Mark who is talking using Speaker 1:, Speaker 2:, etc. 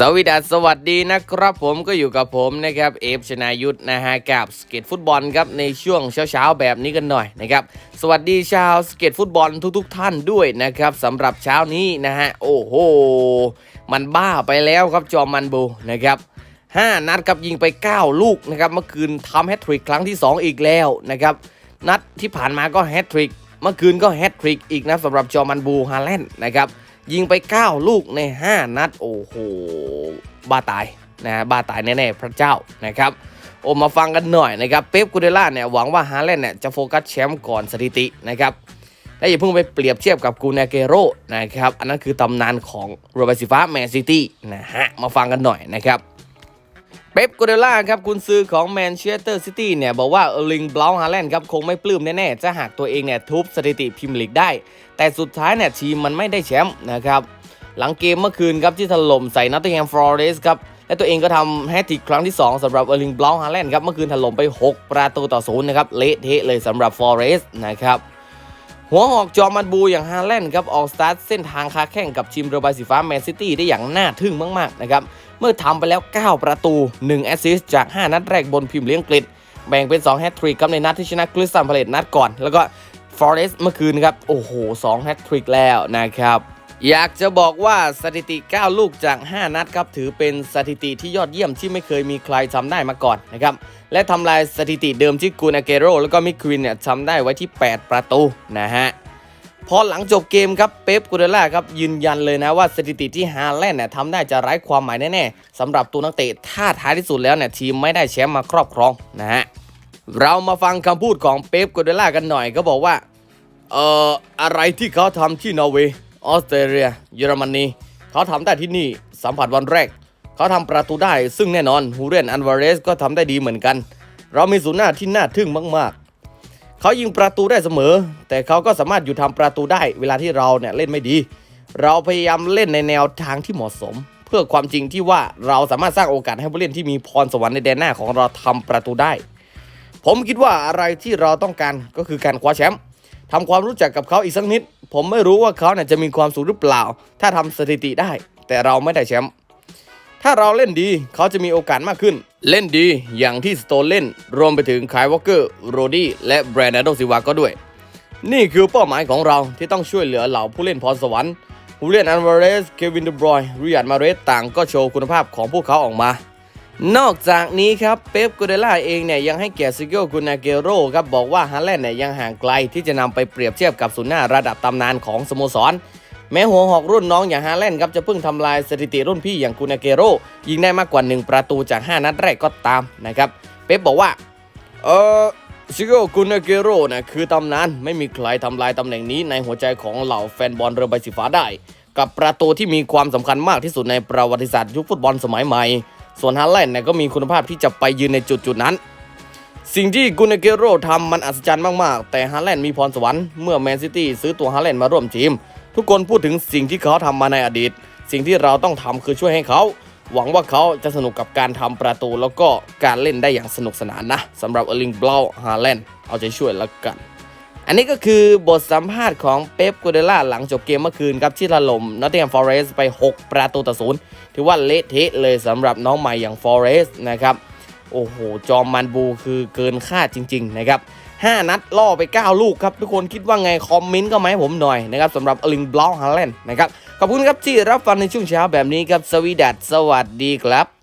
Speaker 1: สวัสดีสวัสดีนะครับผมก็อยู่กับผมนะครับเอฟชนายุทธนะฮะกับสเก็ตฟุตบอลครับในช่วงเช้าๆแบบนี้กันหน่อยนะครับสวัสดีชาวสเก็ตฟุตบอลทุกๆทท่านด้วยนะครับสำหรับเช้านี้นะฮะโอ้โหมันบ้าไปแล้วครับจอมมันบูนะครับ5นัดครับยิงไป 9 ลูกนะครับเมื่อคืนทำแฮตทริกครั้งที่ 2 อีกแล้วนะครับนัดที่ผ่านมาก็แฮตทริกเมื่อคืนก็แฮตทริกอีกนะสำหรับจอมันบูฮาแลนด์นะครับ ยิงไป 9 ลูกใน 5 นัด โอ้โหบ้าตายนะฮะบ้าตายแน่ๆพระเจ้านะครับโอมาฟังกันหน่อยนะครับ เป๊ปกูเดล่าเนี่ยหวังว่าฮาแลนด์เนี่ยจะโฟกัสแชมป์ก่อนสถิตินะครับและอย่าเพิ่งไปเปรียบเทียบกับกูนาเกโรนะครับ อันนั้นคือตำนานของโรเบร์ตซิฟ้าแมนซิตี้นะฮะ มาฟังกันหน่อยนะครับ เป๊ปกูเดล่าครับกุนซือของแมนเชสเตอร์ซิตี้เนี่ย บอกว่าเออร์ลิงบลาฮาแลนด์ครับ คงไม่ปลื้มแน่ๆจะหากตัวเองเนี่ย ทุบสถิติพรีเมียร์ลีกได้ แต่สุดท้ายเนี่ย ทีมมันไม่ได้แชมป์นะครับ หลังเกมเมื่อคืนครับ ที่ถล่มใส่นอตติงแฮมฟลอเรสครับ และตัวเองก็ทำแฮตทริกครั้งที่ 2สำหรับเออร์ลิงบลาฮาแลนด์ครับ เมื่อคืนถล่มไป 6 ประตูต่อศูนย์นะครับเละเทะเลยสำหรับฟอเรสนะครับหัวหอกจอมันบูอย่างฮาแลนด์ครับออกสตาร์ทเส้นทางคาแข่งกับทีมเรือใบสีฟ้าแมนซิตี้ได้อย่างน่าทึ่งมากๆนะครับ เมื่อทำไปแล้ว 9 ประตู 1 แอสซิสต์จาก 5 นัดแรกบนพิมพ์เลี้ยงกฤษแบ่งเป็น 2 แฮตทริกครับในนัดที่ชนะคริสตันพาเลตนัดก่อน แล้วก็ฟอเรสต์เมื่อคืนครับ โอ้โห 2 แฮตทริกแล้วนะครับอยากจะบอกว่าสถิติ 9 ลูกจาก 5 นัดครับ ถือเป็นสถิติที่ยอดเยี่ยมที่ไม่เคยมีใครทำได้มาก่อนนะครับ และทำลายสถิติเดิมที่กูนาเกโร แล้วก็มิควินเนี่ยทำได้ไว้ที่ 8 ประตูนะฮะ พอหลังจบเกมครับเป๊ปกูเดล่าครับยืนยันเลยนะว่าสถิติที่ฮาแลนด์เนี่ยทำได้จะไร้ความหมายแน่ๆสำหรับตัวนักเตะถ้าท้ายที่สุดแล้วเนี่ยทีมไม่ได้แชมป์มาครอบครองนะฮะเรามาฟังคำพูดของเป๊ปกูเดล่ากันหน่อยก็บอกว่าเอ่ออะไรที่เขาทำที่นอร์เวย์ออสเตรเลีย เยอรมนีเขาทำได้ที่นี่สัมผัสวันแรก เขาทำประตูได้ซึ่งแน่นอนฮูเรนอันวาเรสก็ทำได้ดีเหมือนกัน เรามีศูนย์หน้าที่น่าทึ่งมากๆ เขายิงประตูได้เสมอ แต่เขาก็สามารถอยู่ทำประตูได้เวลาที่เราเนี่ยเล่นไม่ดี เราพยายามเล่นในแนวทางที่เหมาะสม เพื่อความจริงที่ว่าเราสามารถสร้างโอกาสให้ผู้เล่นที่มีพรสวรรค์ในแดนหน้าของเราทำประตูได้ ผมคิดว่าอะไรที่เราต้องการก็คือการคว้าแชมป์ทำความรู้จักกับเขาอีกสักนิด ผมไม่รู้ว่าเขาเนี่ยจะมีความสุขหรือเปล่า ถ้าทำสถิติได้ แต่เราไม่ได้แชมป์ ถ้าเราเล่นดีเขาจะมีโอกาสมากขึ้น เล่นดีอย่างที่สโตนเล่น รวมไปถึงคายวอลเกอร์โรดี้และแบรนด์โดซิวาก็ด้วย นี่คือเป้าหมายของเราที่ต้องช่วยเหลือเหล่าผู้เล่นพรสวรรค์ผู้เล่นอันวาเรสเควินเดบรอยริยันมาเรสต่างก็โชว์คุณภาพของพวกเขาออกมา นอกจากนี้ครับเป๊ปกูเดล่าเองเนี่ยยังให้เกียรติซิเกลกุนาเกโรครับบอกว่าฮาแลนด์เนี่ยยังห่างไกลที่จะนำไปเปรียบเทียบกับศูนย์หน้าระดับตำนานของสโมสร แม้หัวหอกรุ่นน้องอย่างฮาแลนด์ครับจะเพิ่งทำลายสถิติรุ่นพี่อย่างกูนาเกโรยิงได้มากกว่า 1 ประตูจาก 5 นัดแรกก็ตามนะครับ เป๊ปบอกว่า เออซิโกกุนาเกโรนะคือตำนานไม่มีใครทำลายตำแหน่งนี้ในหัวใจของเหล่าแฟนบอลเรือใบสีฟ้าได้ กับประตูที่มีความสำคัญมากที่สุดในประวัติศาสตร์ยุคฟุตบอลสมัยใหม่ ส่วนฮาแลนด์เนี่ยก็มีคุณภาพที่จะไปยืนในจุดจุดนั้นสิ่งที่กุนาเกโรทำมันอัศจรรย์มาก ๆ แต่ฮาแลนด์มีพรสวรรค์ เมื่อแมนซิตี้ซื้อตัวฮาแลนด์มาร่วมทีม ทุกคนพูดถึงสิ่งที่เขาทำมาในอดีต สิ่งที่เราต้องทำคือช่วยให้เขา หวังว่าเขาจะสนุกกับการทำประตูแล้วก็การเล่นได้อย่างสนุกสนานนะสำหรับเออร์ลิงบลาฮาแลนด์เอาใจช่วยแล้วกัน อันนี้ก็คือบทสัมภาษณ์ของเป๊ปกูเดล่าหลังจบเกมเมื่อคืนครับที่ถล่มนอตติงแฮมฟอเรสต์ไป 6 ประตูต่อศูนย์ถือว่าเละเทะเลยสำหรับน้องใหม่อย่างฟอเรสต์นะครับโอ้โห จอมมันบูคือเกินคาดจริง ๆ นะครับ 5 นัดล่อไป 9 ลูกครับ ทุกคนคิดว่าไง คอมเมนต์ก็มาให้ผมหน่อยนะครับสำหรับอลิงบล็อกฮาแลนด์นะครับ ขอบคุณครับที่รับฟังในช่วงเช้าแบบนี้ครับ สวีดัสสวัสดีครับ